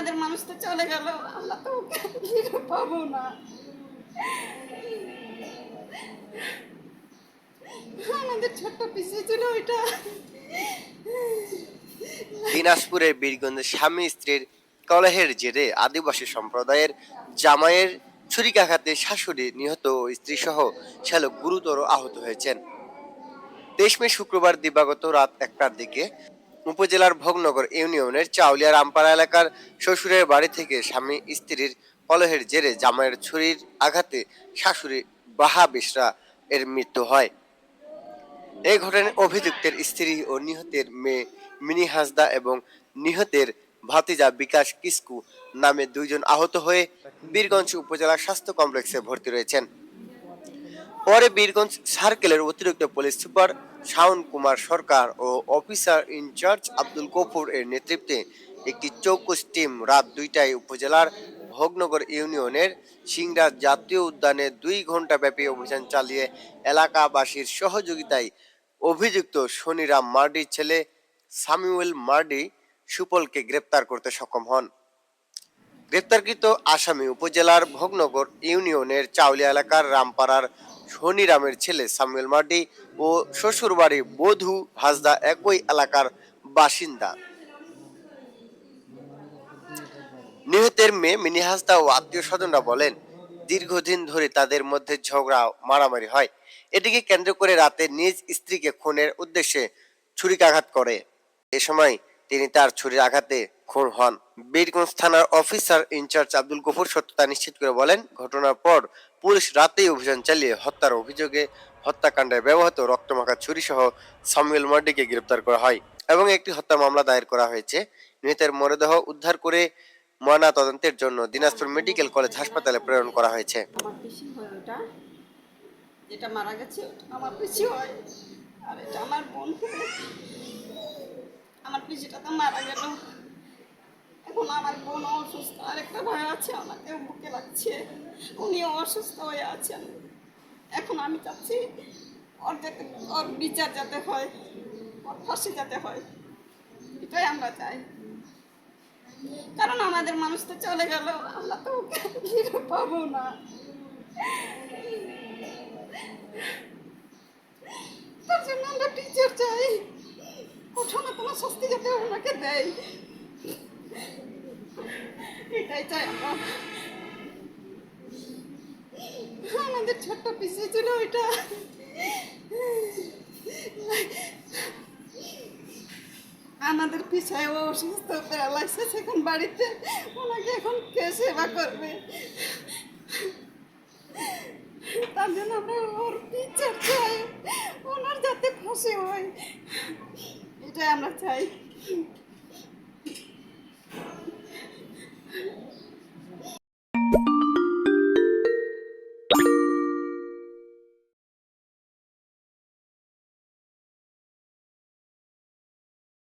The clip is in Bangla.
আমাদের মানুষ তো চলে গেল। আমরা তো পাবো না। আমাদের ছোট্ট পিছিয়ে ছিল ওইটা। দিনাজপুরের বীরগঞ্জে স্বামী স্ত্রীর কলহের জেরে আদিবাসী সম্প্রদায়ের জামাইয়ের ছুরিকাঘাতে শাশুড়ি নিহত স্ত্রী সহ শ্যালক গুরুতর আহত হয়েছেন। তেইশ মে শুক্রবার দিবাগত রাত একটার দিকে উপজেলার ভোগনগর ইউনিয়নের চাউলিয়া রামপাড়া এলাকার শ্বশুরের বাড়ি থেকে স্বামী স্ত্রীর কলহের জেরে জামাইয়ের ছুরির আঘাতে শাশুড়ি বাহা বিশরা এর মৃত্যু হয়। এই ঘটনায় অভিযুক্তের স্ত্রী ও নিহতের মেয়ে মিনি হাসদা এবং নিহতের ভাতিজা বিকাশ কিস্কু নামে দুইজন আহত হয়ে বীরগঞ্জ উপজেলা স্বাস্থ্য কমপ্লেক্সে ভর্তি রয়েছেন। পরে বীরগঞ্জ সার্কেলের অতিরিক্ত police super Shaon Kumar Sarkar O officer in charge Abdul Kapur এর নেতৃত্বে একটি চৌকস টিম রাত দুইটায় উপজেলার ভোগনগর ইউনিয়নের সিংড়া জাতীয় উদ্যানে দুই ঘণ্টা ব্যাপী অভিযান চালিয়ে এলাকাবাসীর সহযোগিতায় অভিযুক্ত শনিরাম মার্ডির ছেলে সামিউয়েল মার্ডি সুপলকে গ্রেপ্তার করতে সক্ষম হন। গ্রেপ্তারকৃত আসামি উপজেলার ভোগনগর ইউনিয়নের চাউলিয়া এলাকার রামপাড়ার শনিরামের ছেলে সামুয়েল মার্ডি ও শ্বশুরবাড়ি বধূ হাসদা একই এলাকার বাসিন্দা। নিহতের মেয়ে মিনি হাসদা ও আত্মীয় স্বজনরা বলেন, দীর্ঘদিন ধরে তাদের মধ্যে ঝগড়া, মারামারি হয়। এটিকে কেন্দ্র করে রাতে নিজ স্ত্রীকে খুনের উদ্দেশ্যে ছুরিকাঘাত করে। এ সময় তিনি তার ছুরির আঘাতে খুন হন। বীরগঞ্জ থানার অফিসার ইনচার্জ আব্দুল গফুর সত্যতা নিশ্চিত করে বলেন, ঘটনার পর পুলিশ রাতেই অভিযান চালিয়ে হত্যার অভিযোগে হত্যাকাণ্ডে ব্যবহৃত রক্তমাখা ছুরি সহ সামুয়েল মার্ডিকে গ্রেপ্তার করা হয় এবং একটি হত্যা মামলা দায়ের করা হয়েছে। নিহতের মরদেহ উদ্ধার করে ময়না তদন্তের জন্য দিনাজপুর মেডিকেল কলেজ হাসপাতালে প্রেরণ করা হয়েছে। হয় হয়। আমার বোন। অসুস্থ। একটা আছে আমাকে বুকে লাগছে। উনিও অসুস্থ হয়ে আছেন। এখন আমি চাচ্ছি ওর যাতে ওর বিচার যাতে হয়, ওর ফাঁসি যাতে হয়। এটাই আমরা চাই। কারণ আমাদের মানুষ তো চলে গেল, আমরা তো ওকে পাবো না। তার জন্য আমরা টিচার চাই। না কোনো শাস্তি যাতে ওনাকে দেয়। আমাদের ছোট্ট পিছিয়ে ছিল ওইটা। আমাদের পিছায় ও অসুস্থ প্যারালাইসিস এখন বাড়িতে। ওনাকে এখন কে সেবা করবে? তার জন্য আমরা ওর টিচার চাই। ওনার যাতে খুশি হয়। এটাই আমরা চাই।